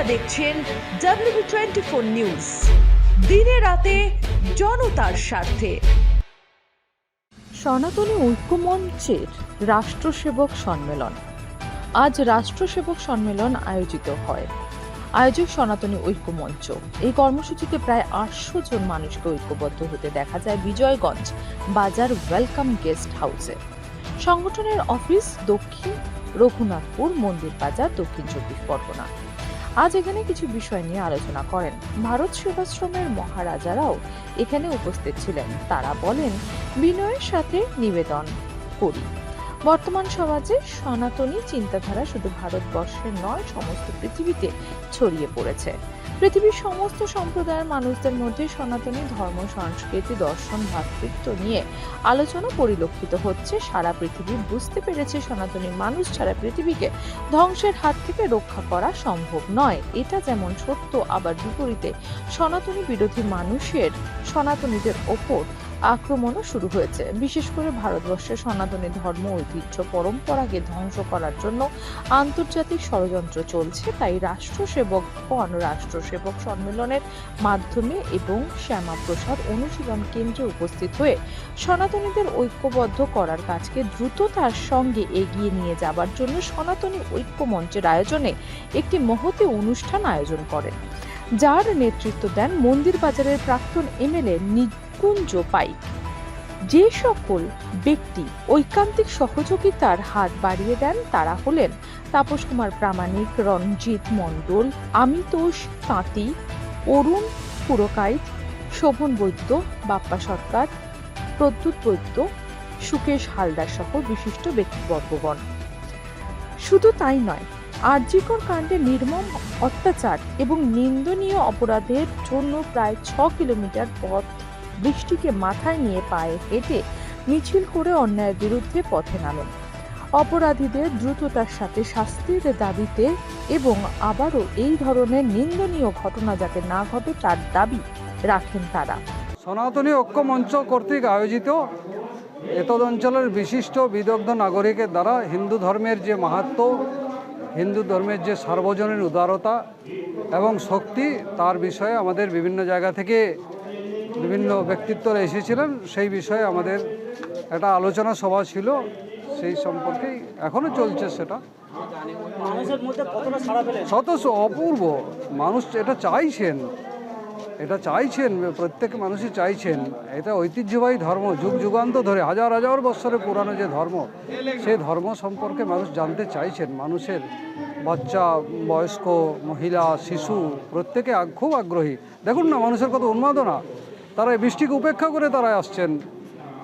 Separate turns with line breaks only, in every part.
আপনারা দেখছেন W twenty four news দিনে রাতে জনতার স্বার্থে।
সনাতনী ঐক্যমঞ্চের রাষ্ট্রসেবক সম্মেলন। আজ রাষ্ট্রসেবক সম্মেলন আয়োজিত হয়। আয়োজক সনাতনী ঐক্যমঞ্চ। এই কর্মসূচিতে প্রায় আটশো জন মানুষকে ঐক্যবদ্ধ হতে দেখা যায় বিজয়গঞ্জ বাজার ওয়েলকাম গেস্ট হাউসে। সংগঠনের অফিস দক্ষিণ রঘুনাথপুর মন্দির বাজার দক্ষিণ চব্বিশ পরগনা। আজ এখানে কিছু বিষয় নিয়ে আলোচনা করেন। ভারত সেবাশ্রমের মহারাজারাও এখানে উপস্থিত ছিলেন। তারা বলেন, বিনয়ের সাথে নিবেদন করি। বর্তমান সমাজে সনাতনী চিন্তাধারা শুধু ভারতবর্ষের নয়, সমস্ত পৃথিবীতে ছড়িয়ে পড়েছে। পৃথিবীর সমস্ত সম্প্রদায়ের মানুষদের মধ্যে সনাতনী ধর্ম, সংস্কৃতি, দর্শন ভ্রাতৃত্ব নিয়ে আলোচনা পরিলক্ষিত হচ্ছে। সারা পৃথিবী বুঝতে পেরেছে সনাতনী মানুষ ছাড়া পৃথিবীকে ধ্বংসের হাত থেকে রক্ষা করা সম্ভব নয়। এটা যেমন সত্য, আবার বিপরীতে সনাতনী বিরোধী মানুষের সনাতনীদের ওপর আক্রমণও শুরু হয়েছে। বিশেষ করে ভারতবর্ষের সনাতনী ধর্ম, ঐতিহ্য, পরম্পরাকে ধ্বংস করার জন্য আন্তর্জাতিক ষড়যন্ত্র চলছে। তাই রাষ্ট্রসেবকগণ রাষ্ট্রসেবক সম্মেলনের মাধ্যমে এবং শ্যামাপ্রসাদ অনুশীলন কেন্দ্রে উপস্থিত হয়ে সনাতনীদের ঐক্যবদ্ধ করার কাজকে দ্রুততার সঙ্গে এগিয়ে নিয়ে যাবার জন্য সনাতনী ঐক্য মঞ্চের আয়োজনে একটি মহতি অনুষ্ঠান আয়োজন করেন। যার নেতৃত্ব দেন মন্দির বাজারের প্রাক্তন এমএলএ নিকুঞ্জ পাইক যে সকল ব্যক্তি ঐকান্তিক সহযোগিতার হাত বাড়িয়ে দেন তারা হলেন তাপস কুমার প্রামাণিক রঞ্জিত মণ্ডল, আমিতোষ তাঁতি, অরুণ পুরকাইত, শোভন বৈদ্য, বাপ্পা সরকার, প্রদ্যুৎ বৈদ্য, সুকেশ হালদার সহ বিশিষ্ট ব্যক্তিবর্গগণ। শুধু তাই নয়, আর্যিকর কাণ্ডে নির্মম অত্যাচার এবং নিন্দনীয় অপরাধের জন্য প্রায় ছ কিলোমিটার পথ বৃষ্টিকে মাথায় নিয়ে পায়ে হেঁটে মিছিল করে অন্যায়ের বিরুদ্ধে পথে নামেন। অপরাধীদের দ্রুততার সাথে শাস্তির দাবিতে এবং আবারও এই ধরনের নিন্দনীয় ঘটনা যাতে না ঘটে তার দাবি রাখেন তারা।
সনাতনী ঐক্য মঞ্চ কর্তৃক আয়োজিত এতদ অঞ্চলের বিশিষ্ট বিদগ্ধ নাগরিকের দ্বারা হিন্দু ধর্মের যে মাহাত্ম, হিন্দু ধর্মের যে সার্বজনীন উদারতা এবং শক্তি, তার বিষয়ে আমাদের বিভিন্ন জায়গা থেকে বিভিন্ন ব্যক্তিত্বরা এসেছিলেন সেই বিষয়ে আমাদের একটা আলোচনা সভা ছিল সেই সম্পর্কেই এখনও চলছে সেটা। শত অপূর্ব মানুষ এটা চাইছেন এটা চাইছেন প্রত্যেক মানুষই চাইছেন। এটা ঐতিহ্যবাহী ধর্ম যুগ যুগান্ত ধরে হাজার হাজার বছরের পুরানো যে ধর্ম সেই ধর্ম সম্পর্কে মানুষ জানতে চাইছেন। মানুষের বাচ্চা বয়স্ক মহিলা শিশু প্রত্যেকে খুব আগ্রহী। দেখুন না মানুষের কত উন্মাদনা। তারা বৃষ্টিকে উপেক্ষা করে তারা আসছেন।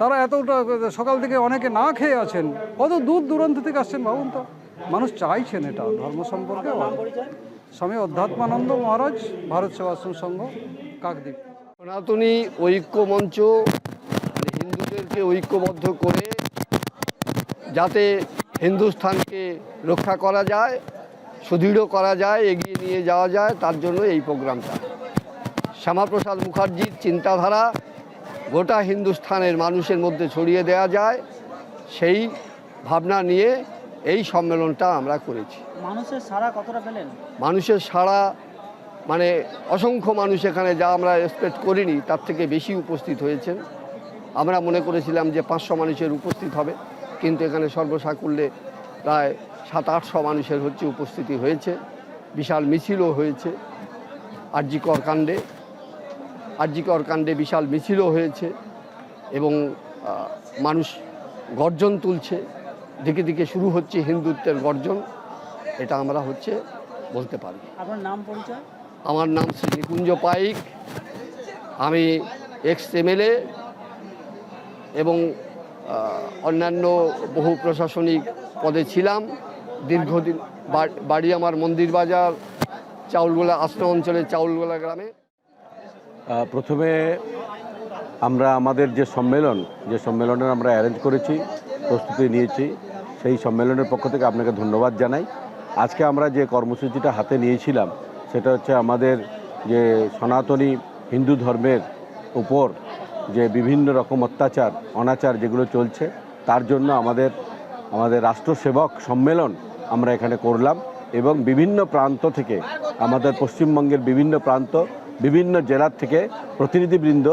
তারা এতটা সকাল থেকে অনেকে না খেয়ে আছেন। কত দূর দূরান্ত থেকে আসছেন ভাবুন তো। মানুষ চাইছেন এটা, ধর্ম সম্পর্কে স্বামী অধ্যাত্মানন্দ মহারাজ, ভারত সেবাশ্রম সংঘ কাকদ্বীপ।
সনাতনী ঐক্য মঞ্চ মানে হিন্দুদেরকে ঐক্যবদ্ধ করে যাতে হিন্দুস্থানকে রক্ষা করা যায়, সুদৃঢ় করা যায়, এগিয়ে নিয়ে যাওয়া যায়, তার জন্য এই প্রোগ্রামটা। শ্যামাপ্রসাদ মুখার্জির চিন্তাধারা গোটা হিন্দুস্থানের মানুষের মধ্যে ছড়িয়ে দেওয়া যায় সেই ভাবনা নিয়ে এই সম্মেলনটা আমরা করেছি।
মানুষের সাড়া কতটা পেলেন?
মানুষের সাড়া মানে অসংখ্য মানুষ এখানে যা আমরা এক্সপেক্ট করিনি তার থেকে বেশি উপস্থিত হয়েছেন। আমরা মনে করেছিলাম যে পাঁচশো মানুষের উপস্থিত হবে কিন্তু এখানে সর্বসাকুল্যে প্রায় সাত আটশো মানুষের হচ্ছে উপস্থিতি হয়েছে। বিশাল মিছিলও হয়েছে আরজিকর কাণ্ডে। আরজিকর কাণ্ডে বিশাল মিছিলও হয়েছে এবং মানুষ গর্জন তুলছে। দিকে দিকে শুরু হচ্ছে হিন্দুত্বের গর্জন। এটা আমরা হচ্ছে বলতে পারি।
আপনার নাম পরিচয়?
আমার নাম শ্রী নিকুঞ্জ পাইক। আমি এক্স এমএলএ এবং অন্যান্য বহু প্রশাসনিক পদে ছিলাম। দীর্ঘদিন বাড়ি আমার মন্দির বাজার চাউলগোলা আশ্রম অঞ্চলের চাউলগোলা গ্রামে।
প্রথমে আমরা আমাদের যে সম্মেলন, যে সম্মেলনের আমরা অ্যারেঞ্জ করেছি, প্রস্তুতি নিয়েছি, সেই সম্মেলনের পক্ষ থেকে আপনাকে ধন্যবাদ জানাই। আজকে আমরা যে কর্মসূচিটা হাতে নিয়েছিলাম, সেটা হচ্ছে আমাদের যে সনাতনী হিন্দু ধর্মের উপর যে বিভিন্ন রকম অত্যাচার, অনাচার যেগুলো চলছে, তার জন্য আমাদের আমাদের রাষ্ট্রসেবক সম্মেলন আমরা এখানে করলাম এবং বিভিন্ন প্রান্ত থেকে আমাদের পশ্চিমবঙ্গের বিভিন্ন প্রান্ত বিভিন্ন জেলার থেকে প্রতিনিধিবৃন্দ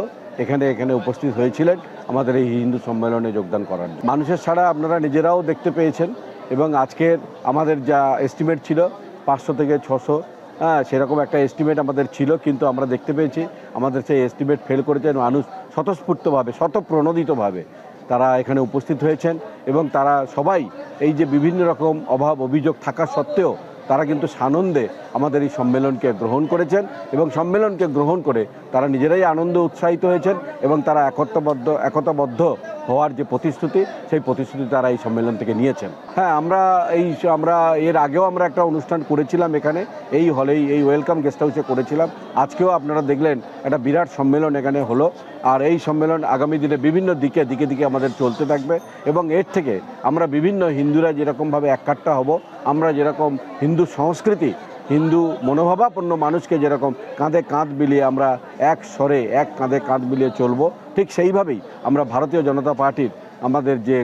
এখানে এখানে উপস্থিত হয়েছিলেন আমাদের এই হিন্দু সম্মেলনে যোগদান করার। মানুষের ছাড়া আপনারা নিজেরাও দেখতে পেয়েছেন এবং আজকের আমাদের যা এস্টিমেট ছিল, পাঁচশো থেকে ছশো হ্যাঁ সেরকম একটা এস্টিমেট আমাদের ছিল, কিন্তু আমরা দেখতে পেয়েছি, আমাদের সেই এস্টিমেট ফেল করেছেন মানুষ স্বতঃস্ফূর্তভাবে, স্বতঃপ্রণোদিতভাবে তারা এখানে উপস্থিত হয়েছেন এবং তারা সবাই এই যে বিভিন্ন রকম অভাব, অভিযোগ থাকা সত্ত্বেও তারা কিন্তু সানন্দে আমাদের এই সম্মেলনকে গ্রহণ করেছেন এবং সম্মেলনকে গ্রহণ করে তারা নিজেরাই আনন্দ উৎসাহিত হয়েছেন এবং তারা একতাবদ্ধ একতাবদ্ধ হওয়ার যে প্রতিশ্রুতি, সেই প্রতিশ্রুতি তারা এই সম্মেলন থেকে নিয়েছেন। হ্যাঁ আমরা এই আমরা এর আগেও আমরা একটা অনুষ্ঠান করেছিলাম এখানে, এই হলেই, এই ওয়েলকাম গেস্ট হাউসে করেছিলাম। আজকেও আপনারা দেখলেন একটা বিরাট সম্মেলন এখানে হলো, আর এই সম্মেলন আগামী দিনে বিভিন্ন দিকে দিকে দিকে আমাদের চলতে থাকবে এবং এর থেকে আমরা বিভিন্ন হিন্দুরা যেরকমভাবে এককাট্টা হব, আমরা যেরকম হিন্দু সংস্কৃতি হিন্দু মনোভাবাপন্ন মানুষকে যেরকম কাঁধে কাঁধ মিলিয়ে আমরা এক স্বরে এক কাঁধে কাঁধ মিলিয়ে চলবো ঠিক সেইভাবেই আমরা ভারতীয় জনতা পার্টির আমাদের যে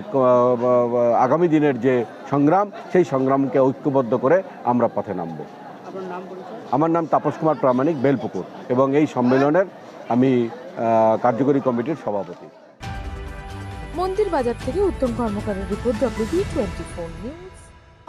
আগামী দিনের যে সংগ্রাম সেই সংগ্রামকে ঐক্যবদ্ধ করে আমরা পথে নামব। আমার নাম তাপস কুমার প্রামাণিক বেলপুকুর এবং এই সম্মেলনের আমি কার্যকরী কমিটির সভাপতি।
মন্দির বাজার থেকে Uttam কর্মকারের report WB twenty four news